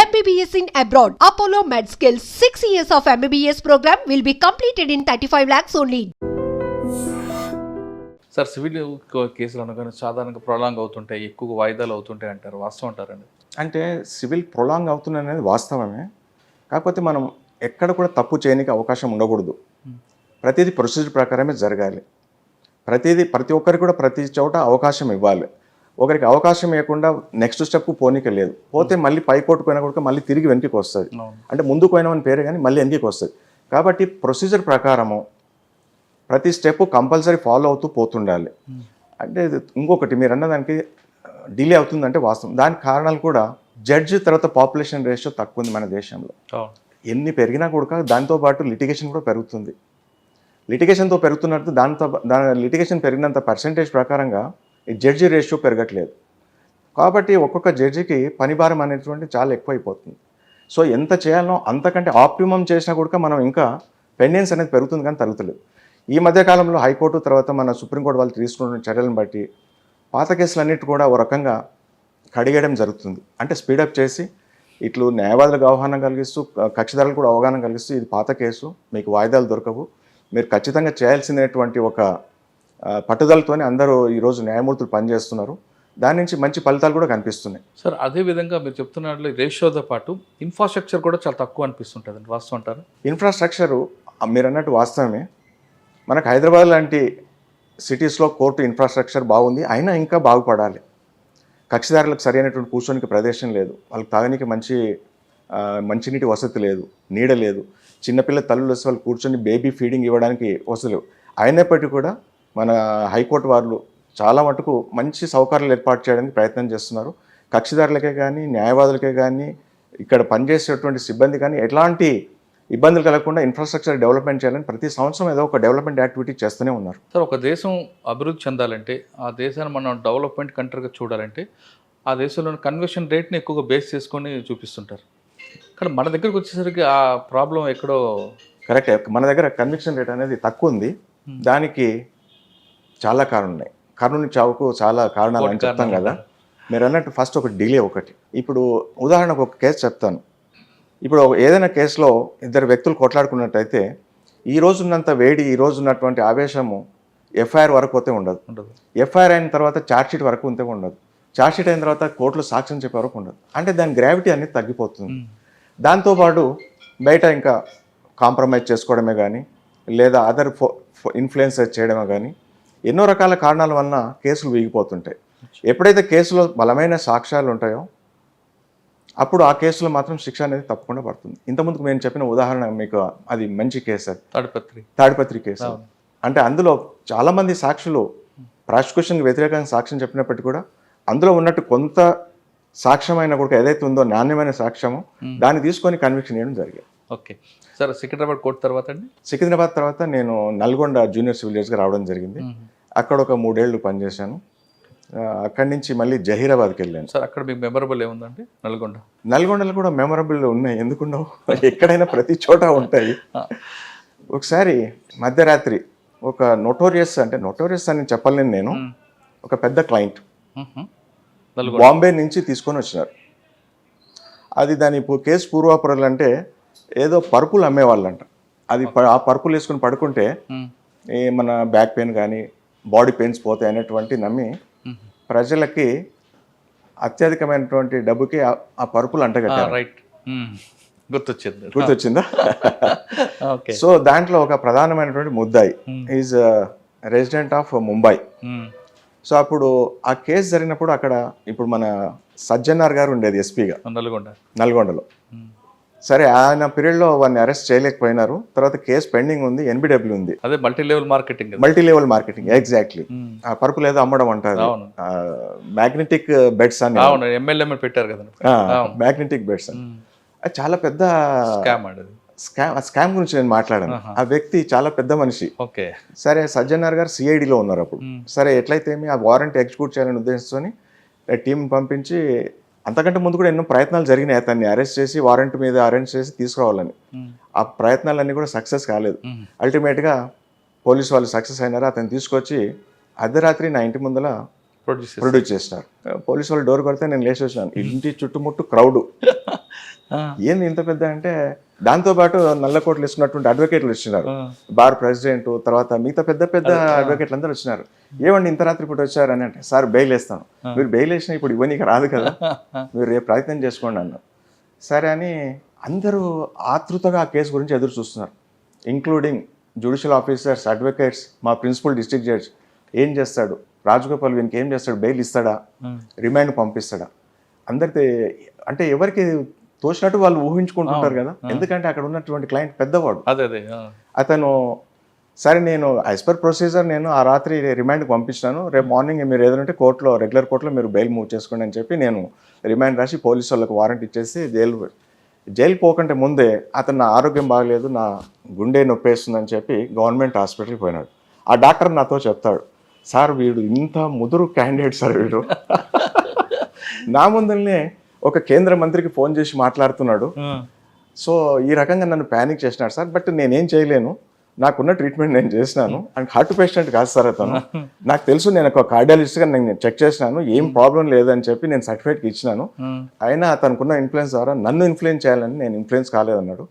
MBBS in abroad. Apollo MedSkill 6 years of MBBS program will be completed in 35 lakhs only. Sir civil కేసులు అనగానే సాధారణంగా prolong అవుతుంటాయి ఎక్కువగా వాయిదాలు అవుతుంటాయి అంటారు వాస్తవం అంటారండి అంటే సివిల్ ప్రొలాంగ్ అవుతుంది అనేది వాస్తవమే. కాకపోతే మనం ఎక్కడ కూడా తప్పు చేయడానికి అవకాశం ఉండకూడదు. ప్రతిదీ ప్రొసీజర్ ప్రకారమే జరగాలి. ప్రతిదీ ప్రతి ఒక్కరికి కూడా ప్రతి చోట అవకాశం ఇవ్వాలి. ఒకరికి అవకాశం ఇవ్వకుండా నెక్స్ట్ స్టెప్ పోనీక లేదు. పోతే మళ్ళీ పై కోర్టు పోయినా కూడా మళ్ళీ తిరిగి వెనక్కి వస్తుంది. అంటే ముందుకు పోయినామని పేరే కానీ మళ్ళీ వెనక్కి వస్తుంది. కాబట్టి ప్రొసీజర్ ప్రకారము ప్రతి స్టెప్ కంపల్సరీ ఫాలో అవుతూ పోతుండాలి. అంటే ఇంకొకటి మీరు అన్నదానికి డిలే అవుతుందంటే వాస్తవం. దానికి కారణాలు కూడా జడ్జి తర్వాత పాపులేషన్ రేషియో తక్కువ ఉంది మన దేశంలో. ఎన్ని పెరిగినా కూడా దాంతో పాటు లిటిగేషన్ కూడా పెరుగుతుంది. లిటిగేషన్తో పెరుగుతున్నట్టు దాంతో దాని లిటిగేషన్ పెరిగినంత పర్సంటేజ్ ప్రకారంగా ఈ జడ్జి రేషియో పెరగట్లేదు. కాబట్టి ఒక్కొక్క జడ్జికి పని భారం అనేటువంటి చాలా ఎక్కువైపోతుంది. సో ఎంత చేయాలనో అంతకంటే ఆప్టిమం చేసినా కూడా మనం ఇంకా పెండెన్స్ అనేది పెరుగుతుంది కానీ తరుగుతలేదు. ఈ మధ్యకాలంలో హైకోర్టు తర్వాత మన సుప్రీంకోర్టు వాళ్ళు తీసుకున్న చర్యలను బట్టి పాత కేసులన్నిటి కూడా ఓ రకంగా కడిగేయడం జరుగుతుంది. అంటే స్పీడప్ చేసి ఇట్లు న్యాయవాదులకు అవగాహన కలిగిస్తూ కక్షిదారులకు కూడా అవగాహన కలిగిస్తూ ఇది పాత కేసు మీకు వాయిదాలు దొరకవు. మీరు ఖచ్చితంగా చేయాల్సినటువంటి ఒక పట్టుదలతోనే అందరూ ఈరోజు న్యాయమూర్తులు పనిచేస్తున్నారు. దాని నుంచి మంచి ఫలితాలు కూడా కనిపిస్తున్నాయి. సార్ అదే విధంగా మీరు చెప్తున్నట్లు రేషియోతో పాటు ఇన్ఫ్రాస్ట్రక్చర్ కూడా చాలా తక్కువ అనిపిస్తుంటుంది వాస్తవం అంటారు? ఇన్ఫ్రాస్ట్రక్చరు మీరు అన్నట్టు వాస్తవమే. మనకు హైదరాబాద్ లాంటి సిటీస్లో కోర్టు ఇన్ఫ్రాస్ట్రక్చర్ బాగుంది. అయినా ఇంకా బాగుపడాలి. కక్షిదారులకు సరైనటువంటి కూర్చోనికి ప్రదేశం లేదు. వాళ్ళకి తాగనీకి మంచి మంచినీటి వసతి లేదు. నీడ లేదు. చిన్నపిల్ల తల్లులు వాళ్ళు కూర్చొని బేబీ ఫీడింగ్ ఇవ్వడానికి వసతి లేవు అయినప్పటికీ కూడా మన హైకోర్టు వాళ్ళు చాలా మటుకు మంచి సౌకర్యాలు ఏర్పాటు చేయడానికి ప్రయత్నం చేస్తున్నారు. కక్షిదారులకే కానీ న్యాయవాదులకే కానీ ఇక్కడ పనిచేసేటువంటి సిబ్బంది కానీ ఎలాంటి ఇబ్బందులు కలగకుండా ఇన్ఫ్రాస్ట్రక్చర్ డెవలప్మెంట్ చేయాలని ప్రతి సంవత్సరం ఏదో ఒక డెవలప్మెంట్ యాక్టివిటీ చేస్తూనే ఉన్నారు. సార్ ఒక దేశం అభివృద్ధి చెందాలంటే ఆ దేశాన్ని మనం డెవలప్మెంట్ కంట్రీగా చూడాలంటే ఆ దేశంలోని కన్వర్షన్ రేట్ని ఎక్కువగా బేస్ చేసుకొని చూపిస్తుంటారు. కానీ మన దగ్గరకు వచ్చేసరికి ఆ ప్రాబ్లం ఎక్కడో కరెక్ట్ మన దగ్గర కన్విక్షన్ రేట్ అనేది తక్కువ ఉంది. దానికి చాలా కారణాలు ఉన్నాయి కర్ణుని చావుకు చాలా కారణాలు అని చెప్తాం కదా. మీరు అన్నట్టు ఫస్ట్ ఒక డిలే ఒకటి. ఇప్పుడు ఉదాహరణకు ఒక కేసు చెప్తాను. ఇప్పుడు ఏదైనా కేసులో ఇద్దరు వ్యక్తులు కొట్లాడుకున్నట్టయితే ఈ రోజు ఉన్నంత వేడి ఈ రోజు ఉన్నటువంటి ఆవేశము ఎఫ్ఐఆర్ వరకు పోతే ఉండదు. ఉండదు. ఎఫ్ఐఆర్ అయిన తర్వాత ఛార్జ్షీట్ వరకు ఉంటే ఉండదు. ఛార్జ్షీట్ అయిన తర్వాత కోర్టులో సాక్ష్యం చెప్పే వరకు ఉండదు. అంటే దాని గ్రావిటీ అనేది తగ్గిపోతుంది. దాంతోపాటు బయట ఇంకా కాంప్రమైజ్ చేసుకోవడమే కానీ లేదా అదర్ ఇన్ఫ్లుయెన్స్ చేయడమే కానీ ఎన్నో రకాల కారణాల వలన కేసులు వీగిపోతుంటాయి. ఎప్పుడైతే కేసులో బలమైన సాక్ష్యాలు ఉంటాయో అప్పుడు ఆ కేసులో మాత్రం శిక్ష అనేది తప్పకుండా పడుతుంది. ఇంతకుముందుకు నేను చెప్పిన ఉదాహరణ మీకు అది మంచి కేసు అది. తాడిపత్రి. తాడిపత్రి కేసు. అంటే అందులో చాలామంది సాక్షులు ప్రాసిక్యూషన్కి వ్యతిరేకంగా సాక్ష్యం చెప్పినప్పటికీ కూడా అందులో ఉన్నట్టు కొంత సాక్ష్యమైన కూడా ఏదైతే ఉందో నాణ్యమైన సాక్ష్యము దాన్ని తీసుకొని కన్విక్షన్ చేయడం జరిగింది ఓకే. సార్ సికింద్రాబాద్ కోర్టు తర్వాత అండి? సికింద్రాబాద్ తర్వాత నేను నల్గొండ జూనియర్ సివిల్ జడ్జ్గా రావడం జరిగింది. అక్కడ ఒక మూడేళ్ళు పనిచేశాను. అక్కడి నుంచి మళ్ళీ జహీరాబాద్కి వెళ్ళాను. సార్ అక్కడ మీకు మెమరబుల్ ఏముందండి నల్గొండ? నల్గొండలో కూడా మెమరబుల్ ఉన్నాయి. ఎందుకుండవు ఎక్కడైనా ప్రతి చోట ఉంటాయి. ఒకసారి మధ్యరాత్రి ఒక నోటోరియస్ అంటే నోటోరియస్ అని చెప్పలేను నేను. ఒక పెద్ద క్లయింట్ బాంబే నుంచి తీసుకొని వచ్చినారు. అది దాని కేసు పూర్వాపరాలు అంటే ఏదో పరుపులు అమ్మేవాళ్ళంట. అది ఆ పరుపులు వేసుకొని పడుకుంటే మన బ్యాక్ పెయిన్ కానీ బాడీ పెయిన్స్ పోతాయి అనేటువంటి నమ్మి మ్మ్. ప్రజలకి అత్యధికమైనటువంటి డబ్బుకి ఆ- పరుపులు అంటగట్టారు రైట్. గుర్తొచ్చింది. గుర్తొచ్చిందా? ఓకే. సో దాంట్లో ఒక ప్రధానమైనటువంటి ముద్దాయి. Is resident of Mumbai. So అప్పుడు ఆ కేసు జరిగినప్పుడు అక్కడ ఇప్పుడు మన సజ్జనార్ గారు ఉండేది ఎస్పీగా నల్గొండ. నల్గొండలో. సరే ఆయన పీరియడ్లో వాడిని అరెస్ట్ చేయలేకపోయినారు. తర్వాత కేసు పెండింగ్ ఉంది ఎన్బిడబ్ల్యూ ఉంది. అదే multi level marketing multi level marketing exactly. ఆ పరుపులు ఏదో అమ్మడం అంటారు. మ్యాగ్నెటిక్ బెడ్స్ అని. ఎమ్మెల్యే పెట్టారు కదా. మ్యాగ్నెటిక్ బెడ్స్ అని. అది చాలా పెద్ద స్కామ్ స్కామ్ స్కామ్ గురించి నేను మాట్లాడాను. ఆ వ్యక్తి చాలా పెద్ద మనిషి. ఓకే. సరే సజ్జనార్ గారు సిఐడిలో ఉన్నారు అప్పుడు. సరే ఎట్లయితే ఆ వారెంట్ ఎగ్జిక్యూట్ చేయాలని ఉద్దేశించుకొని టీం పంపించి అంతకంటే ముందు కూడా ఎన్నో ప్రయత్నాలు జరిగినాయి అతన్ని అరెస్ట్ చేసి వారెంట్ మీద అరెస్ట్ చేసి తీసుకురావాలని. ఆ ప్రయత్నాలన్నీ కూడా సక్సెస్ కాలేదు. అల్టిమేట్గా పోలీస్ వాళ్ళు సక్సెస్ అయినారు అతను తీసుకొచ్చి అర్ధరాత్రి నా ఇంటి ముందల ప్రొడ్యూస్ చేసినారు పోలీస్ వాళ్ళు డోర్ కొడితే నేను లేచి వచ్చినాను ఇంటి చుట్టుముట్టు క్రౌడ్ ఏంది ఇంత పెద్ద అంటే దాంతోపాటు నల్ల కోట్లు వేసుకున్నటువంటి అడ్వకేట్లు వచ్చినారు. బార్ ప్రెసిడెంట్ తర్వాత మిగతా పెద్ద పెద్ద అడ్వకేట్లు అందరూ వచ్చినారు. ఏమండి ఇంత రాత్రి పూట వచ్చారు అని అంటే సార్ బెయిల్ వేస్తాను. మీరు బెయిల్ వేసినా ఇప్పుడు ఇవ్వనీకి రాదు కదా. మీరు రేపు ప్రయత్నం చేసుకోండి అన్న సరే అని అందరూ ఆతృతగా ఆ కేసు గురించి ఎదురు చూస్తున్నారు. ఇంక్లూడింగ్ జ్యుడిషియల్ ఆఫీసర్స్ అడ్వకేట్స్ మా ప్రిన్సిపల్ డిస్ట్రిక్ట్ జడ్జ్ ఏం చేస్తాడు? రాజగోపాల్ వీనికి ఏం చేస్తాడు? బెయిల్ ఇస్తాడా? రిమైండ్ పంపిస్తాడా? అందరికి అంటే ఎవరికి తోచినట్టు వాళ్ళు ఊహించుకుంటుంటారు కదా? ఎందుకంటే అక్కడ ఉన్నటువంటి క్లయింట్ పెద్దవాడు. అదే అదే ఆ. అతను సరే నేను యాజ్ పర్ ప్రొసీజర్ నేను ఆ రాత్రి రిమైండ్కి పంపించినాను రేపు మార్నింగ్ మీరు ఏదంటే కోర్టులో రెగ్యులర్ కోర్టులో మీరు బెయిల్ మూవ్ చేసుకోండి అని చెప్పి నేను రిమైండ్ రాసి పోలీసు వాళ్ళకి వారెంట్ ఇచ్చేసి జైలు జైలు పోకంటే ముందే అతను నా ఆరోగ్యం బాగలేదు నా గుండె నొప్పేస్తుందని చెప్పి గవర్నమెంట్ హాస్పిటల్కి పోయినాడు. ఆ డాక్టర్ నాతో చెప్తాడు. సార్ వీడు ఇంత ముదురు క్యాండిడేట్ సార్ వీడు. నా ముందరనే ఒక కేంద్ర మంత్రికి ఫోన్ చేసి మాట్లాడుతున్నాడు. సో ఈ రకంగా నన్ను ప్యానిక్ చేసినాడు సార్. బట్ నేనేం చేయలేను. నాకున్న ట్రీట్మెంట్ నేను చేసినాను. అండ్ హార్ట్ పేషెంట్ కాదు సార్ అతను. నాకు తెలుసు నేను ఒక కార్డియాలజిస్ట్గా నేను చెక్ చేసినాను. ఏం ప్రాబ్లం లేదని చెప్పి నేను సర్టిఫికేట్ ఇచ్చినాను. అయినా అతనుకున్న ఇన్ఫ్లుయెన్స్ ద్వారా నన్ను ఇన్ఫ్లుయెన్స్ చేయాలని నేను ఇన్ఫ్లుయెన్స్ కాలేదన్నాడు.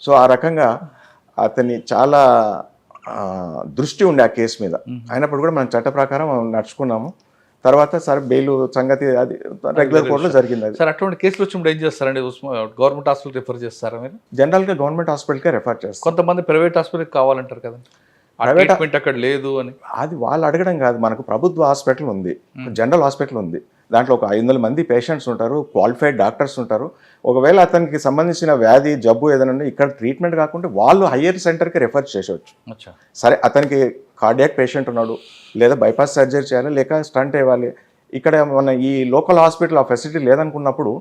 సో ఆ రకంగా అతని చాలా దృష్టి ఉండే ఆ కేసు మీద. అయినప్పుడు కూడా మనం చట్ట ప్రకారం నడుచుకున్నాము. తర్వాత సార్ బెయిల్ సంగతి అది రెగ్యులర్ కోర్టులో జరిగింది అది. సార్ అటువంటి కేసులు వచ్చినప్పుడు ఏం చేస్తారండి? గవర్నమెంట్ హాస్పిటల్ రిఫర్ చేస్తారా మీరు? జనరల్గా గవర్నమెంట్ హాస్పిటల్కే రెఫర్ చేస్తాం. కొంతమంది ప్రైవేట్ హాస్పిటల్కి కావాలంటారు కదండి ట్రీట్మెంట్ అక్కడ లేదు అని. అది వాళ్ళు అడగడం కాదు. మనకు ప్రభుత్వ హాస్పిటల్ ఉంది. జనరల్ హాస్పిటల్ ఉంది. దాంట్లో ఒక ఐదు వందల మంది పేషెంట్స్ ఉంటారు క్వాలిఫైడ్ డాక్టర్స్ ఉంటారు. ఒకవేళ అతనికి సంబంధించిన వ్యాధి జబ్బు ఏదైనా ఇక్కడ ట్రీట్మెంట్ కాకుండా వాళ్ళు హయ్యర్ సెంటర్కి రెఫర్ చేసేవచ్చు సరే అతనికి కార్డియాక్ పేషెంట్ ఉన్నాడు లేదా బైపాస్ సర్జరీ చేయాలి లేక స్టంట్ ఇవ్వాలి ఇక్కడ మన ఈ లోకల్ హాస్పిటల్ ఆ ఫెసిలిటీ లేదనుకున్నప్పుడు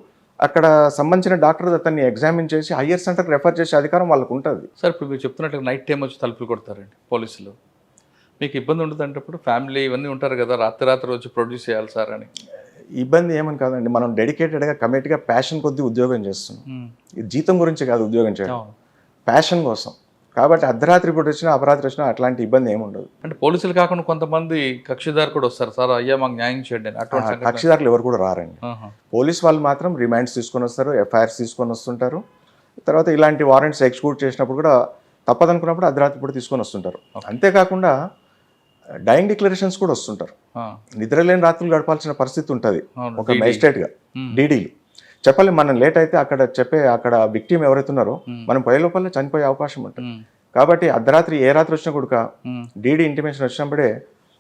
అక్కడ సంబంధించిన డాక్టర్ అతన్ని ఎగ్జామిన్ చేసి హయ్యర్ సెంటర్కి రెఫర్ చేసే అధికారం వాళ్ళకు ఉంటుంది. సార్ ఇప్పుడు మీరు చెప్తున్నట్టు నైట్ టైం వచ్చి తలుపులు కొడతారండి పోలీసులు. మీకు ఇబ్బంది ఉండదు అంటే ఇప్పుడు ఫ్యామిలీ ఇవన్నీ ఉంటారు కదా రాత్రి రాత్రి వచ్చి ప్రొడ్యూస్ చేయాలి సార్ అని. ఇబ్బంది ఏమని కాదండి. మనం డెడికేటెడ్గా కమిట్గా ప్యాషన్ కొద్దీ ఉద్యోగం చేస్తున్నాం. ఇది జీతం గురించి కాదు ఉద్యోగం చేయడం. ప్యాషన్ కోసం. కాబట్టి అర్ధరాత్రి పూట వచ్చినా అపరాత్రి వచ్చినా అట్లాంటి ఇబ్బంది ఏమి ఉండదు. అంటే పోలీసులు కాకుండా కొంతమంది కక్షిదారు కూడా వస్తారు. సార్ అయ్యా మాకు న్యాయం చేయండి కక్షిదారులు ఎవరు కూడా రారండి. పోలీస్ వాళ్ళు మాత్రం రిమాండ్స్ తీసుకొని వస్తారు ఎఫ్ఐఆర్స్ తీసుకొని వస్తుంటారు. తర్వాత ఇలాంటి వారెంట్స్ ఎగ్జిక్యూట్ చేసినప్పుడు కూడా తప్పదనుకున్నప్పుడు అర్ధరాత్రి పూట తీసుకొని వస్తుంటారు. అంతేకాకుండా డైయింగ్ డిక్లరేషన్స్ కూడా వస్తుంటారు. నిద్రలేని రాత్రులు గడపాల్సిన పరిస్థితి ఉంటుంది. ఒక మెజిస్ట్రేట్గా డీడీలు చెప్పాలి మనం లేట్ అయితే అక్కడ చెప్పే అక్కడ విక్టిమ్ ఎవరైతే ఉన్నారో మనం పోయే లోపల చనిపోయే అవకాశం ఉంటుంది. కాబట్టి అర్ధరాత్రి ఏ రాత్రి వచ్చినా కూడా. డీడీ ఇంటిమేషన్ వచ్చినప్పుడే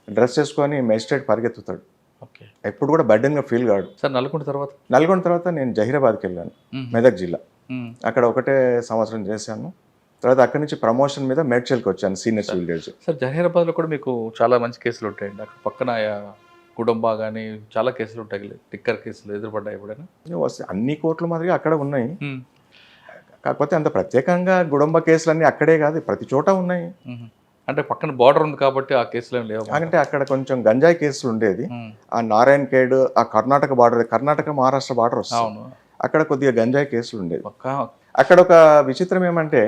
డ్రెస్ చేసుకొని మెజిస్ట్రేట్ పరిగెత్తుతాడు. ఓకే. ఎప్పుడు కూడా బర్డెన్గా ఫీల్ కాడు. సార్ నల్గొండ తర్వాత? నల్గొండ తర్వాత నేను జహీరాబాద్కి వెళ్ళాను. మెదక్ జిల్లా. అక్కడ ఒకటే సంవత్సరం చేశాను. తర్వాత అక్కడి నుంచి ప్రమోషన్ మీద మేడ్చల్కి వచ్చాను సీనియర్ సివిల్ జడ్జి. సార్ జహీరాబాద్లో కూడా మీకు చాలా మంచి కేసులు ఉంటాయండి. అక్కడ పక్కన కుటుంబ కానీ చాలా కేసులు ఉంటాయి టిక్కర్ కేసులు ఎదురుపడ్డాయి ఎప్పుడైనా? అన్ని కోర్టులు మాదిరిగా అక్కడ ఉన్నాయి. కాకపోతే అంత ప్రత్యేకంగా గుడంబ కేసులన్నీ అక్కడే కాదు ప్రతి చోట ఉన్నాయి. అంటే పక్కన బార్డర్ ఉంది కాబట్టి ఆ కేసులు ఏం లేవు అంటే అక్కడ కొంచెం గంజాయి కేసులు ఉండేది. ఆ నారాయణ్ ఖేడ్ ఆ కర్ణాటక బార్డర్ కర్ణాటక మహారాష్ట్ర బార్డర్ వస్తుంది అక్కడ కొద్దిగా గంజాయి కేసులు ఉండేది అక్కడ ఒక విచిత్రం ఏమంటే.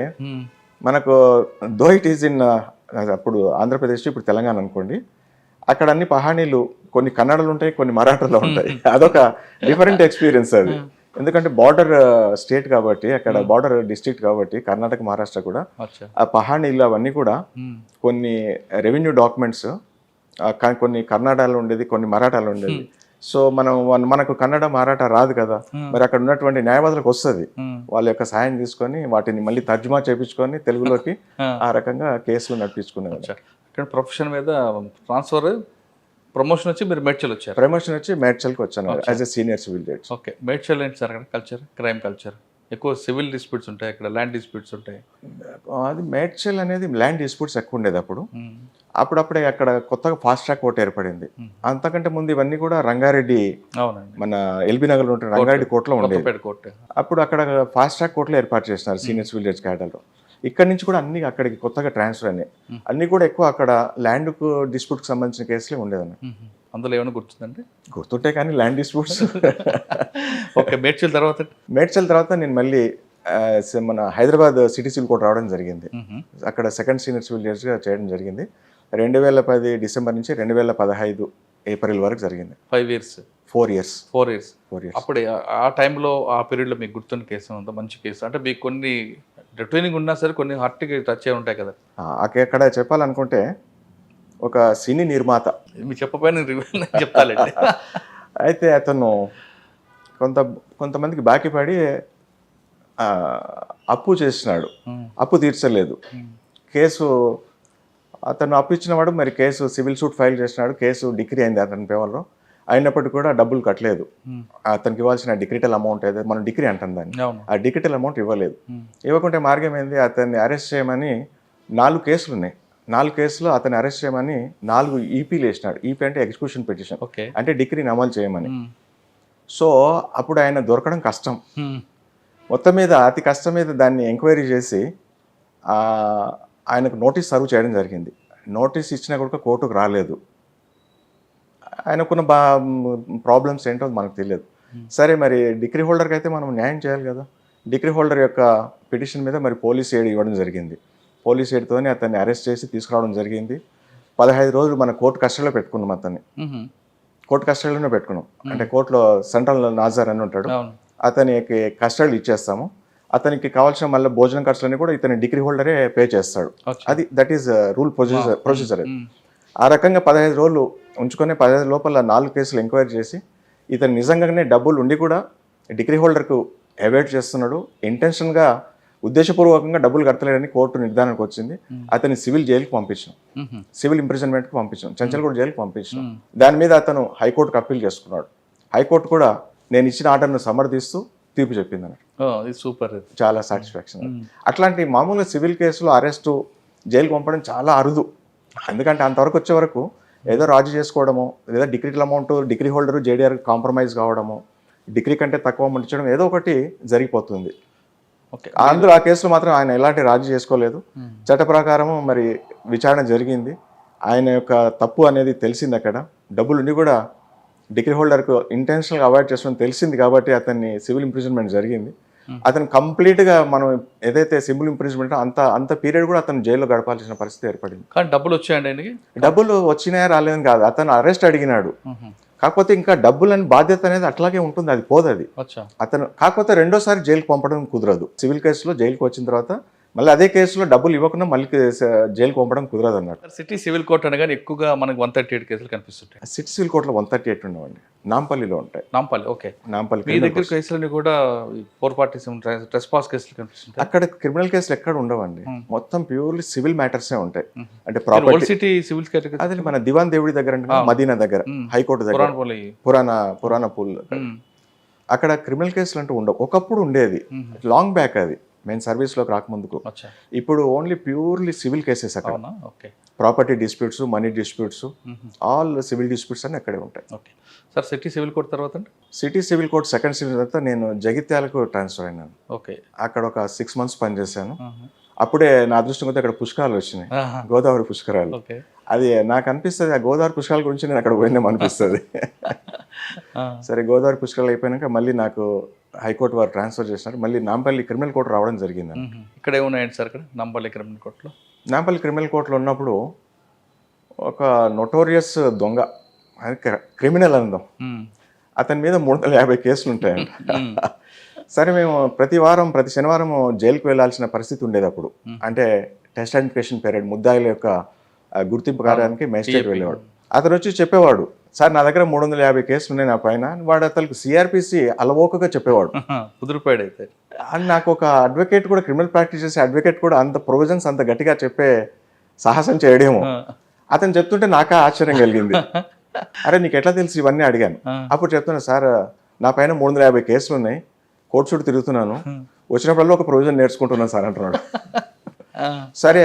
మనకు దో ఇట్ ఈజ్ ఇన్ అప్పుడు ఆంధ్రప్రదేశ్ ఇప్పుడు తెలంగాణ అనుకోండి అక్కడ అన్ని పహానీలు కొన్ని కన్నడలు ఉంటాయి కొన్ని మరాఠాలు ఉంటాయి. అదొక డిఫరెంట్ ఎక్స్పీరియన్స్ అది. ఎందుకంటే బార్డర్ స్టేట్ కాబట్టి అక్కడ బార్డర్ డిస్ట్రిక్ట్ కాబట్టి కర్ణాటక మహారాష్ట్ర కూడా ఆ పహానీలు అవన్నీ కూడా. కొన్ని రెవెన్యూ డాక్యుమెంట్స్ కొన్ని కర్ణాటకలో ఉండేది కొన్ని మరాఠాలో ఉండేది. సో మనం మన- మనకు కన్నడ మరాఠా రాదు కదా. మరి అక్కడ ఉన్నటువంటి న్యాయవాదులకు వస్తుంది. వాళ్ళ యొక్క సాయం తీసుకొని వాటిని మళ్ళీ తర్జుమా చేపించుకొని తెలుగులోకి ఆ. రకంగా కేసులు నడిపించుకునేవారు ఇక్కడ ప్రొఫెషన్ మీద ట్రాన్స్ఫర్ ప్రమోషన్ వచ్చి మీరు మేడ్చల్ వచ్చారు. ప్రమోషన్ వచ్చి మేడ్చల్కి వచ్చాను. As a senior civil judge okay. Medchal ఏంటి సార్ అక్కడ? కల్చర్ క్రైమ్ కల్చర్ ఎక్కువ సివిల్ డిస్ప్యూట్స్ ఉంటాయి ఇక్కడ ల్యాండ్ డిస్ప్యూట్స్ ఉంటాయి. అది మేడ్చల్ అనేది ల్యాండ్ డిస్ప్యూట్స్ ఎక్కువ ఉండేది అప్పుడు. అప్పుడప్పుడే అక్కడ కొత్తగా ఫాస్ట్ ట్రాక్ కోర్టు ఏర్పడింది. అంతకంటే ముందు ఇవన్నీ కూడా రంగారెడ్డి మన ఎల్బీ నగర్లో ఉంటే రంగారెడ్డి కోర్టులో ఉండేది అప్పుడు అక్కడ ఫాస్ట్ ట్రాక్ కోర్టులో ఏర్పాటు చేసినారు సీనియర్ సివిల్ జడ్జ్ క్యాడర్లో. ఇక్కడ నుంచి కూడా అన్ని అక్కడికి కొత్తగా ట్రాన్స్ఫర్ అయినాయి. అన్ని కూడా ఎక్కువ అక్కడ ల్యాండ్కు డిస్ప్యూట్కి సంబంధించిన కేసులే ఉండేదన్న. అందులో ఏమైనా గుర్తుందండి? గుర్తుంటే కానీ ల్యాండ్ డిస్ప్యూట్స్ ఓకే మేడ్చల్ తర్వాత? మేడ్చల్ తర్వాత నేను మళ్ళీ మన హైదరాబాద్ సిటీ సివిల్ కోర్టు రావడం జరిగింది. అక్కడ సెకండ్ సీనియర్ సివిల్ జడ్జ్గా చేయడం జరిగింది. రెండు వేల పది డిసెంబర్ నుంచి రెండు వేల పదహైదు ఏప్రిల్ వరకు జరిగింది. Five years four years four years four years అప్పుడే ఆ- టైంలో ఆ పీరియడ్లో మీకు గుర్తున్న కేసు ఉందా మంచి కేసు. అంటే మీకు కొన్ని రిటైనింగ్ ఉన్నా సరే కొన్ని హార్ట్కి టచ్ అయి ఉంటాయి కదా. అక్కడ చెప్పాలనుకుంటే ఒక సినీ నిర్మాత. మీరు చెప్పపోయిన చెప్తాలండి. అయితే అతను కొంత కొంతమందికి బాకీ పడి అప్పు చేసినాడు. అప్పు తీర్చలేదు. కేసు అతను అప్పు ఇచ్చినవాడు మరి కేసు సివిల్ సూట్ ఫైల్ చేసినాడు కేసు డిగ్రీ అయింది అతని పేపర్లో. అయినప్పటికీ కూడా డబ్బులు కట్టలేదు. అతనికి ఇవ్వాల్సిన డిగ్రిటల్ అమౌంట్ ఏదో మనం డిగ్రీ అంటాం దాన్ని. ఆ డిగ్రిటల్ అమౌంట్ ఇవ్వలేదు. ఇవ్వకుంటే మార్గం ఏంది? అతన్ని అరెస్ట్ చేయమని నాలుగు కేసులు ఉన్నాయి. నాలుగు కేసులు అతన్ని అరెస్ట్ చేయమని నాలుగు ఈపీలు వేసినాడు. ఈపీ అంటే ఎగ్జిక్యూషన్ పిటిషన్. అంటే డిగ్రీని అమలు చేయమని. సో అప్పుడు ఆయన దొరకడం కష్టం. మొత్తం మీద అతి కష్టం మీద దాన్ని ఎంక్వైరీ చేసి ఆయనకు నోటీస్ సర్వ్ చేయడం జరిగింది. నోటీస్ ఇచ్చినా కూడా కోర్టుకు రాలేదు. ఆయనకున్న బా ప్రాబ్లమ్స్ ఏంటో మనకు తెలియదు. సరే మరి డిగ్రీ హోల్డర్కి అయితే మనం న్యాయం చేయాలి కదా. డిగ్రీ హోల్డర్ యొక్క పిటిషన్ మీద మరి పోలీస్ ఎయిడ్ ఇవ్వడం జరిగింది. పోలీస్ ఎయిడ్తోనే అతన్ని అరెస్ట్ చేసి తీసుకురావడం జరిగింది. పదహైదు రోజులు మన కోర్టు కస్టడీలో పెట్టుకున్నాం అతన్ని. కోర్టు కస్టడీలోనే పెట్టుకున్నాం. అంటే కోర్టులో సెంట్రల్ నాజర్ అని ఉంటాడు. అతనికి కస్టడీలు ఇచ్చేస్తాము. అతనికి కావాల్సిన మళ్ళీ భోజనం ఖర్చులన్నీ కూడా ఇతని డిగ్రీ హోల్డరే పే చేస్తాడు. అది that is rule procedure procedure. ఆ రకంగా పదహైదు రోజులు ఉంచుకొని పదహైదు లోపల నాలుగు కేసులు ఎంక్వైరీ చేసి ఇతను నిజంగానే డబ్బులు ఉండి కూడా డిగ్రీ హోల్డర్కు అవాయిడ్ చేస్తున్నాడు. ఇంటెన్షన్గా ఉద్దేశపూర్వకంగా డబ్బులు కడతలేడని కోర్టు నిర్ధారణకు వచ్చింది. అతని సివిల్ జైలుకి పంపించాం. సివిల్ ఇంప్రిజన్మెంట్కి పంపించాం. చంచల్గూడ జైలుకి పంపించాం. దాని మీద అతను హైకోర్టుకు అప్పీల్ చేసుకున్నాడు. హైకోర్టు కూడా నేను ఇచ్చిన ఆర్డర్ను సమర్థిస్తూ తీర్పు చెప్పింది అన్నట్టు సూపర్ చాలా సాటిస్ఫాక్షన్. అట్లాంటి మామూలుగా సివిల్ కేసులో అరెస్టు జైలుకి పంపడం చాలా అరుదు. ఎందుకంటే అంతవరకు వచ్చే వరకు ఏదో రాజీ చేసుకోవడము లేదా డిగ్రీల amount decree holder JDR compromise కావడము డిగ్రీ కంటే తక్కువ అమౌంట్ ఇచ్చడం ఏదో ఒకటి జరిగిపోతుంది. ఓకే. అందులో ఆ కేసులో మాత్రం ఆయన ఎలాంటి రాజీ చేసుకోలేదు. చట్ట ప్రకారము మరి విచారణ జరిగింది. ఆయన యొక్క తప్పు అనేది తెలిసింది అక్కడ. డబ్బులు ఉండి కూడా డిగ్రీ హోల్డర్కు ఇంటెన్షనల్గా అవాయిడ్ చేస్తామని తెలిసింది కాబట్టి అతన్ని సివిల్ ఇంప్రిజన్మెంట్ జరిగింది. అతను కంప్లీట్గా మనం ఏదైతే సివిల్ ఇంప్రిజన్మెంట్ అంత అంత పీరియడ్ కూడా అతను జైల్లో గడపాల్సిన పరిస్థితి ఏర్పడింది. కానీ డబ్బులు వచ్చాయండి ఆయనకి? డబ్బులు వచ్చినాయా రాలేదని కాదు. అతను అరెస్ట్ అడిగినాడు. కాకపోతే ఇంకా డబ్బులని బాధ్యత అనేది అట్లాగే ఉంటుంది. అది పోదు అది అతను కాకపోతే రెండోసారి జైలుకి పంపడం కుదరదు. సివిల్ కేసులో జైలుకి వచ్చిన తర్వాత మళ్ళీ అదే కేసులో డబ్బులు ఇవ్వకుండా మళ్ళీ జైలుకి పంపడం కుదరదు అన్నట్టు సిటీ సివిల్ కోర్ట్ అనగానే ఎక్కువగా మనకు వన్ థర్టీ ఎయిట్ కేసులు కనిపిస్తుంటాయి. సిటీ సివిల్ కోర్టులో వన్ థర్టీ ఎయిట్ ఉండవండి. నాంపల్లిలో ఉంటాయి. నాంపల్లి ఓకే. నాంపల్లి మీ దగ్గర. కేసులన్నీ కూడా ఫోర్ పార్టీస్ ట్రెస్ పాస్ కేసులు కనిపిస్తుంటాయి? అక్కడ క్రిమినల్ కేసులు ఎక్కడ ఉండవండి. మొత్తం ప్యూర్లీ సివిల్ మ్యాటర్సే ఉంటాయి. అంటే ఓల్డ్ ప్రాపర్టీ సిటీ సివిల్ అదే మన దివాన్ దేవుడి దగ్గర అంటే మదీనా దగ్గర హైకోర్టు దగ్గర పురాణ పురాణ పూల్ అక్కడ క్రిమినల్ కేసులు అంటూ ఉండవు. ఒకప్పుడు ఉండేది. లాంగ్ బ్యాక్ అది. మేము సర్వీస్లోకి రాకముందుకు. ఇప్పుడు ఓన్లీ ప్యూర్లీ సివిల్ కేసెస్ అక్కడ. Property disputes money disputes all civil disputes అన్ని అక్కడే ఉంటాయి. Okay. Sir city civil court తర్వాత city civil court second civil తర్వాత నేను జగిత్యాలకు ట్రాన్స్ఫర్ అయినాను. ఓకే. అక్కడ ఒక సిక్స్ మంత్స్ పనిచేశాను అప్పుడే నా అదృష్టం కొద్దీ అక్కడ పుష్కరాలు వచ్చినాయి. గోదావరి పుష్కరాలు. అది నాకు అనిపిస్తుంది ఆ గోదావరి పుష్కరాల గురించి నేను అక్కడ పోయినాం అనిపిస్తుంది. సరే గోదావరి పుష్కరాలు అయిపోయాక మళ్ళీ నాకు హైకోర్టు వారు ట్రాన్స్ఫర్ చేసినారు. మళ్ళీ నాంపల్లి క్రిమినల్ కోర్టు రావడం జరిగింది. ఇక్కడ ఏమున్నాయండి సార్ ఇక్కడ నంబర్లి క్రిమినల్ కోర్టులో. నాంపల్లి క్రిమినల్ కోర్టులో ఉన్నప్పుడు ఒక నొటోరియస్ దొంగ అది క్రిమినల్ అందాం. అతని మీద మూడు వందల యాభై కేసులు ఉంటాయంట. సరే మేము ప్రతి వారం ప్రతి శనివారం జైలుకి వెళ్ళాల్సిన పరిస్థితి ఉండేది అప్పుడు. అంటే టెస్ట్ ఐడెంటిఫికేషన్ పీరియడ్ ముద్దాయిల యొక్క గుర్తింపు కార్యానికి మేజిస్ట్రేట్ వెళ్ళేవాడు. అతను వచ్చి చెప్పేవాడు సార్ నా దగ్గర మూడు వందల యాభై కేసులు ఉన్నాయి నా పైన. వాడు అతనికి సిఆర్పిసి అలవోకగా చెప్పేవాడు. కుదిరిపోయాడు అయితే అండ్ నాకు ఒక అడ్వకేట్ కూడా క్రిమినల్ ప్రాక్టీస్ చేసే అడ్వకేట్ కూడా అంత ప్రొవిజన్స్ అంత గట్టిగా చెప్పే సాహసం చేయడేమో. అతను చెప్తుంటే నాకే ఆశ్చర్యం కలిగింది. అరే నీకు ఎట్లా తెలుసు ఇవన్నీ అడిగాను. అప్పుడు చెప్తున్నా సార్ నా పైన మూడు వందల యాభై కేసులు ఉన్నాయి కోర్టు చుట్టూ తిరుగుతున్నాను. వచ్చినప్పుడల్లా ఒక ప్రొవిజన్ నేర్చుకుంటున్నాను సార్ అంటున్నాడు. సరే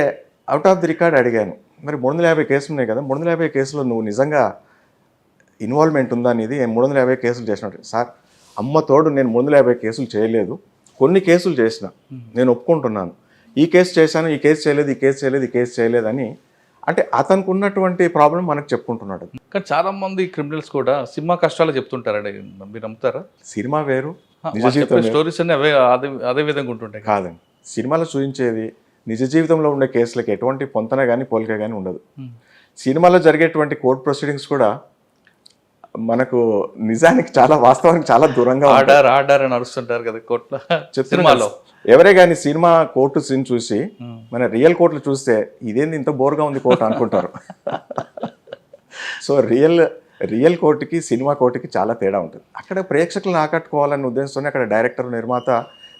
అవుట్ ఆఫ్ ది రికార్డ్ అడిగాను. మరి మూడు వందల యాభై కేసులు ఉన్నాయి కదా మూడు వందల యాభై కేసులో నువ్వు నిజంగా ఇన్వాల్వ్మెంట్ ఉందా అనేది మూడు వందల యాభై కేసులు చేసినట్టు. సార్ అమ్మ తోడు నేను మూడు వందల యాభై కేసులు చేయలేదు. కొన్ని కేసులు చేసిన నేను ఒప్పుకుంటున్నాను. ఈ కేసు చేశాను ఈ కేసు చేయలేదు ఈ కేసు చేయలేదు ఈ కేసు చేయలేదు అని అంటే అతనికి ఉన్నటువంటి ప్రాబ్లం మనకు చెప్పుకుంటున్నాడు. కానీ చాలా మంది క్రిమినల్స్ కూడా సినిమా కష్టాలు చెప్తుంటారండి. మీరు నమ్ముతారా? సినిమా వేరు. స్టోరీస్ అన్ని అవే అదే అదే విధంగా ఉంటుంటాయి కాదండి సినిమాలో చూపించేది నిజ జీవితంలో ఉండే కేసులకు ఎటువంటి పొంతన కానీ పోలిక కానీ ఉండదు. సినిమాలో జరిగేటువంటి కోర్ట్ ప్రొసీడింగ్స్ కూడా మనకు నిజానికి చాలా వాస్తవానికి చాలా దూరంగా. ఆర్డర్ ఆర్డర్ అరుస్తుంటారు కదా కోర్టులో. సినిమాలో. ఎవరే కానీ సినిమా కోర్టు సీన్ చూసి. మన రియల్ కోర్టులు చూస్తే ఇదేంది ఇంత బోర్గా ఉంది కోర్టు అనుకుంటారు. సో రియల్ రియల్ కోర్టుకి సినిమా కోర్టుకి చాలా తేడా ఉంటుంది. అక్కడ ప్రేక్షకులను ఆకట్టుకోవాలనే ఉద్దేశంతోనే అక్కడ డైరెక్టర్ నిర్మాత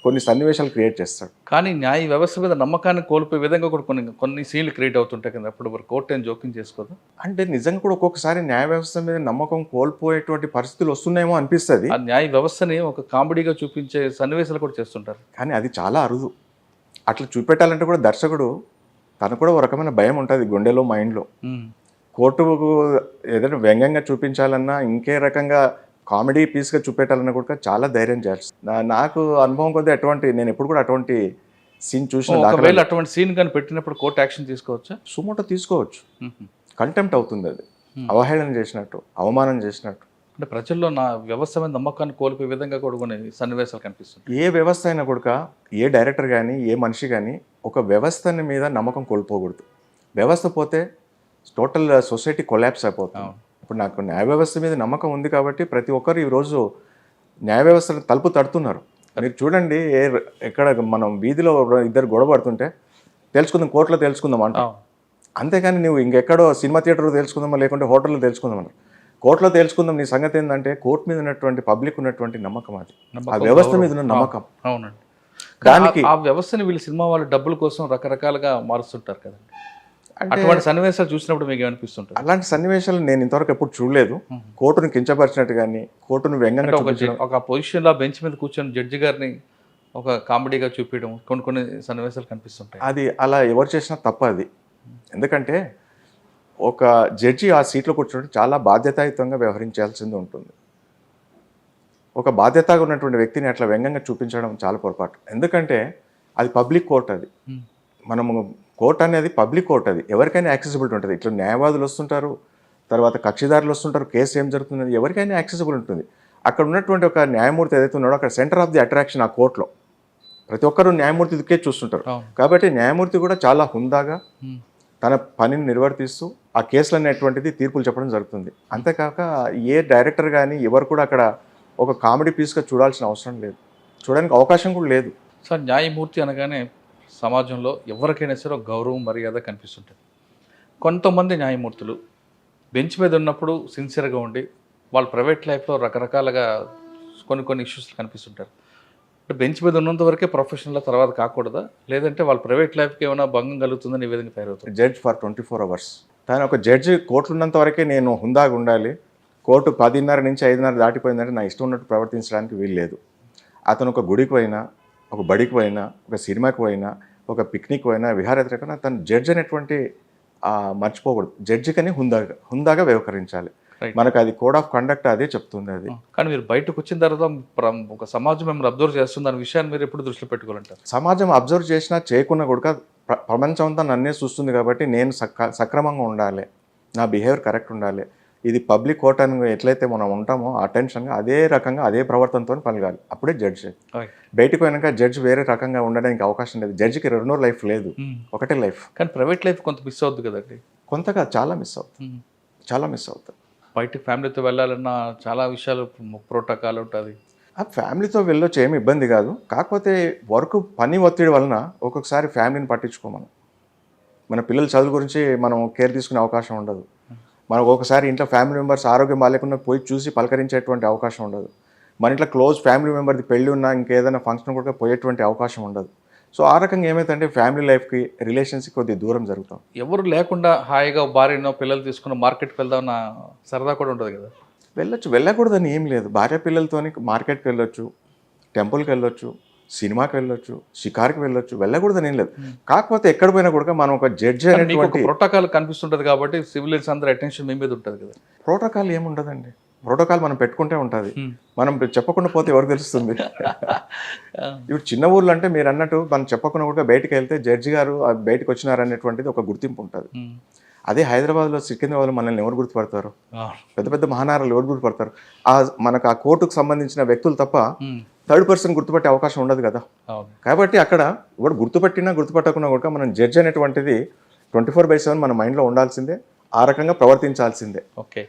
కొన్ని సన్నివేశాలు క్రియేట్ చేస్తాడు. కానీ న్యాయ వ్యవస్థ మీద నమ్మకాన్ని కోల్పోయే విధంగా కూడా కొన్ని కొన్ని సీన్లు క్రియేట్ అవుతుంటాయి కదా. అప్పుడు మరి కోర్టు ఏం జోక్యం చేసుకోదు? అంటే నిజంగా కూడా ఒక్కొక్కసారి న్యాయ వ్యవస్థ మీద నమ్మకం కోల్పోయేటువంటి పరిస్థితులు వస్తున్నాయేమో అనిపిస్తుంది. ఆ న్యాయ వ్యవస్థని ఒక కామెడీగా చూపించే సన్నివేశాలు కూడా చేస్తుంటారు. కానీ అది చాలా అరుదు. అట్లా చూపెట్టాలంటే కూడా దర్శకుడు తను కూడా ఒక రకమైన భయం ఉంటుంది గుండెలో మైండ్లో. కోర్టుకు ఏదైనా వ్యంగ్యంగా చూపించాలన్నా ఇంకే రకంగా కామెడీ పీస్గా చూపెట్టాలన్నా కూడా చాలా ధైర్యం చేస్తుంది నాకు అనుభవం కొద్దీ అటువంటి నేను ఎప్పుడు కూడా అటువంటి సీన్ చూసిన ఒకవేళ అటువంటి సీన్ కానీ పెట్టినప్పుడు కోర్టు యాక్షన్ తీసుకోవచ్చా? సుమోటో తీసుకోవచ్చు. కంటెంప్ట్ అవుతుంది అది. అవహేళన చేసినట్టు అవమానం చేసినట్టు. అంటే ప్రజల్లో నా వ్యవస్థ మీద నమ్మకాన్ని కోల్పోయే విధంగా కూడా కొన్ని సన్నివేశాలు కనిపిస్తుంది ఏ వ్యవస్థ అయినా కూడా ఏ డైరెక్టర్ కానీ ఏ మనిషి కానీ ఒక వ్యవస్థని మీద నమ్మకం కోల్పోకూడదు. వ్యవస్థ పోతే టోటల్ సొసైటీ కొలాప్స్ అయిపోతుంది. ఇప్పుడు నాకు న్యాయ వ్యవస్థ మీద నమ్మకం ఉంది కాబట్టి ప్రతి ఒక్కరు ఈరోజు న్యాయ వ్యవస్థ తలుపు తడుతున్నారు. మీరు చూడండి ఏ ఎక్కడ మనం వీధిలో ఇద్దరు గొడవ పడుతుంటే తెలుసుకుందాం కోర్టులో తెలుసుకుందాం అంట. అంతేగాని నువ్వు ఇంకెక్కడో సినిమా థియేటర్లో తెలుసుకుందామా లేకుంటే హోటల్లో తెలుసుకుందాం అన్నారు. కోర్టులో తెలుసుకుందాం నీ సంగతి ఏంటంటే కోర్టు మీద ఉన్నటువంటి పబ్లిక్ ఉన్నటువంటి నమ్మకం అది. ఆ వ్యవస్థ మీద ఉన్న. నమ్మకం. అవునండి. దానికి ఆ- వ్యవస్థని వీళ్ళు సినిమా వాళ్ళు డబ్బుల కోసం రకరకాలుగా మారుస్తుంటారు కదండి. అటువంటి సన్నివేశాలు చూసినప్పుడు మీకు ఏమనిపిస్తుంటుంది? అలాంటి సన్నివేశాలు నేను ఇంతవరకు ఎప్పుడు చూడలేదు. కోర్టును కించపరిచినట్టు కానీ కోర్టును వ్యంగ్యంగా అంటే ఒక చూపించడం. జ- ఒక పొజిషన్లో బెంచ్ మీద కూర్చొని జడ్జి గారిని ఒక కామెడీగా చూపించడం కొన్ని కొన్ని సన్నివేశాలు కనిపిస్తుంటాయి. అది అలా ఎవరు చేసినా తప్ప అది. ఎందుకంటే ఒక జడ్జి ఆ సీట్లో కూర్చోవడం చాలా బాధ్యతాయుతంగా వ్యవహరించాల్సింది ఉంటుంది. ఒక బాధ్యతగా ఉన్నటువంటి వ్యక్తిని అట్లా వ్యంగ్యంగా చూపించడం చాలా పొరపాటు. ఎందుకంటే అది పబ్లిక్ కోర్ట్ అది. మనము కోర్ట్ అనేది పబ్లిక్ కోర్ట్ అది. ఎవరికైనా యాక్సెసిబిలిటీ ఉంటుంది. ఇట్లా న్యాయవాదులు వస్తుంటారు తర్వాత కక్షిదారులు వస్తుంటారు కేసు ఏం జరుగుతుంది ఎవరికైనా యాక్సెసిబుల్ ఉంటుంది. అక్కడ ఉన్నటువంటి ఒక న్యాయమూర్తి ఏదైతే ఉన్నాడో అక్కడ సెంటర్ ఆఫ్ ది అట్రాక్షన్ ఆ కోర్టులో. ప్రతి ఒక్కరు న్యాయమూర్తి దిక్కే చూస్తుంటారు. కాబట్టి న్యాయమూర్తి కూడా చాలా హుందాగా. తన పనిని నిర్వర్తిస్తూ ఆ కేసులు అనేటువంటిది తీర్పులు చెప్పడం జరుగుతుంది. అంతేకాక ఏ డైరెక్టర్ కానీ ఎవరు కూడా అక్కడ ఒక కామెడీ పీస్గా చూడాల్సిన అవసరం లేదు. చూడడానికి అవకాశం కూడా లేదు. సార్ న్యాయమూర్తి అనగానే సమాజంలో ఎవరికైనా సరే ఒక గౌరవం మర్యాద కనిపిస్తుంటుంది. కొంతమంది న్యాయమూర్తులు బెంచ్ మీద ఉన్నప్పుడు సిన్సియర్గా ఉండి వాళ్ళ ప్రైవేట్ లైఫ్లో రకరకాలుగా కొన్ని కొన్ని ఇష్యూస్ కనిపిస్తుంటారు. అంటే బెంచ్ మీద ఉన్నంత వరకే ప్రొఫెషనల్ తర్వాత కాకూడదా? లేదంటే వాళ్ళ ప్రైవేట్ లైఫ్కి ఏమైనా భంగం కలుగుతుందని ఈ విధంగా తయారవుతుంది judge for twenty four hours. కానీ ఒక జడ్జి కోర్టు ఉన్నంత వరకే నేను హుందాగా ఉండాలి. కోర్టు పదిన్నర నుంచి ఐదున్నర దాటిపోయిందంటే నా ఇష్టం ఉన్నట్టు ప్రవర్తించడానికి వీలు లేదు అతను ఒక గుడికి పోయినా ఒక బడికి పోయినా ఒక సినిమాకి పోయినా ఒక పిక్నిక్ పోయినా విహారయాత్రకైనా తను జడ్జ్ అనేటువంటి మర్చిపోకూడదు. జడ్జి కని హుందాగా హుందాగా వ్యవహరించాలి. మనకు అది కోడ్ ఆఫ్ కండక్ట్ అదే చెప్తుంది అది. కానీ మీరు బయటకు వచ్చిన తర్వాత ఒక సమాజం మిమ్మల్ని అబ్జర్వ్ చేస్తుంది అనే విషయాన్ని మీరు ఎప్పుడు దృష్టిలో పెట్టుకోవాలంటారు? సమాజం అబ్జర్వ్ చేసినా చేయకున్నా కూడా ప్ర- ప్రపంచం అంతా నన్నే చూస్తుంది కాబట్టి నేను సక్ర సక్రమంగా ఉండాలి. నా బిహేవియర్ కరెక్ట్ ఉండాలి. ఇది పబ్లిక్ కోర్ట్ అని ఎట్లయితే మనం ఉంటామో అటెన్షన్గా అదే రకంగా అదే ప్రవర్తనతో పలగాలి అప్పుడే జడ్జి. బయటకు పోయినాక జడ్జి వేరే రకంగా ఉండడానికి అవకాశం లేదు. జడ్జికి రెండో లైఫ్ లేదు. ఒకటే లైఫ్. కానీ ప్రైవేట్ లైఫ్ కొంత మిస్ అవుద్ది కదండి. కొంతగా చాలా మిస్ అవుతుంది చాలా మిస్ అవుతుంది బయట ఫ్యామిలీతో వెళ్ళాలన్నా చాలా విషయాలు ప్రోటోకాల్ ఉంటుంది. ఆ ఫ్యామిలీతో వెళ్ళొచ్చు ఏమి ఇబ్బంది కాదు. కాకపోతే వర్క్ పని ఒత్తిడి వలన ఒక్కొక్కసారి ఫ్యామిలీని పట్టించుకోమను. మన పిల్లల చదువు గురించి మనం కేర్ తీసుకునే అవకాశం ఉండదు. మనకు ఒకసారి ఇంట్లో ఫ్యామిలీ మెంబర్స్ ఆరోగ్యం బాగాలేకుండా పోయి చూసి పలకరించేటువంటి అవకాశం ఉండదు. మన ఇంట్లో క్లోజ్ ఫ్యామిలీ మెంబర్ది పెళ్ళి ఉన్నా ఇంకేదైనా ఫంక్షన్ కూడా పోయేటువంటి అవకాశం ఉండదు. సో ఆ రకంగా ఏమైతుందంటే ఫ్యామిలీ లైఫ్కి రిలేషన్స్కి కొద్దిగా దూరం జరుగుతాం. ఎవరు లేకుండా హాయిగా భార్యనో పిల్లలు తీసుకున్న మార్కెట్కి వెళ్దామన్న సరదా కూడా ఉంటుంది కదా? వెళ్ళొచ్చు వెళ్ళకూడదని ఏం లేదు. భార్య పిల్లలతోని మార్కెట్కి వెళ్ళొచ్చు టెంపుల్కి వెళ్ళొచ్చు సినిమాకి వెళ్ళొచ్చు షికార్కి వెళ్ళొచ్చు వెళ్ళకూడదని ఏం లేదు. కాకపోతే ఎక్కడ పోయినా కూడా మనం ఒక జడ్జి అనేటువంటి ప్రోటోకాల్ కనిపిస్తుంటుంది కాబట్టి సివిలియన్స్ అందరూ అటెన్షన్ మీ మీద ఉంటుంది కదా. ప్రోటోకాల్ ఏముండదండి ప్రోటోకాల్ మనం పెట్టుకుంటే ఉంటుంది. మనం చెప్పకుండా పోతే ఎవరికి తెలుస్తుంది? ఇప్పుడు చిన్న ఊర్లో అంటే మీరు అన్నట్టు మనం చెప్పకుండా కూడా బయటికి వెళ్తే జడ్జి గారు బయటకు వచ్చినారు అనేటువంటిది ఒక గుర్తింపు ఉంటుంది. అదే హైదరాబాద్లో సికింద్రాబాద్లో మనల్ని ఎవరు గుర్తుపడతారు. పెద్ద పెద్ద మహానారాలు ఎవరు గుర్తుపడతారు? ఆ మనకు ఆ కోర్టుకు సంబంధించిన వ్యక్తులు తప్ప. థర్డ్ పర్సన్ గుర్తుపట్టే అవకాశం ఉండదు కదా? కాబట్టి అక్కడ కూడా గుర్తుపట్టినా గుర్తుపట్టకున్నా కూడా మనం జడ్జ్ అనేటువంటిది ట్వంటీ ఫోర్ బై సెవెన్ మన మైండ్లో ఉండాల్సిందే ఆ రకంగా ప్రవర్తించాల్సిందే. ఓకే.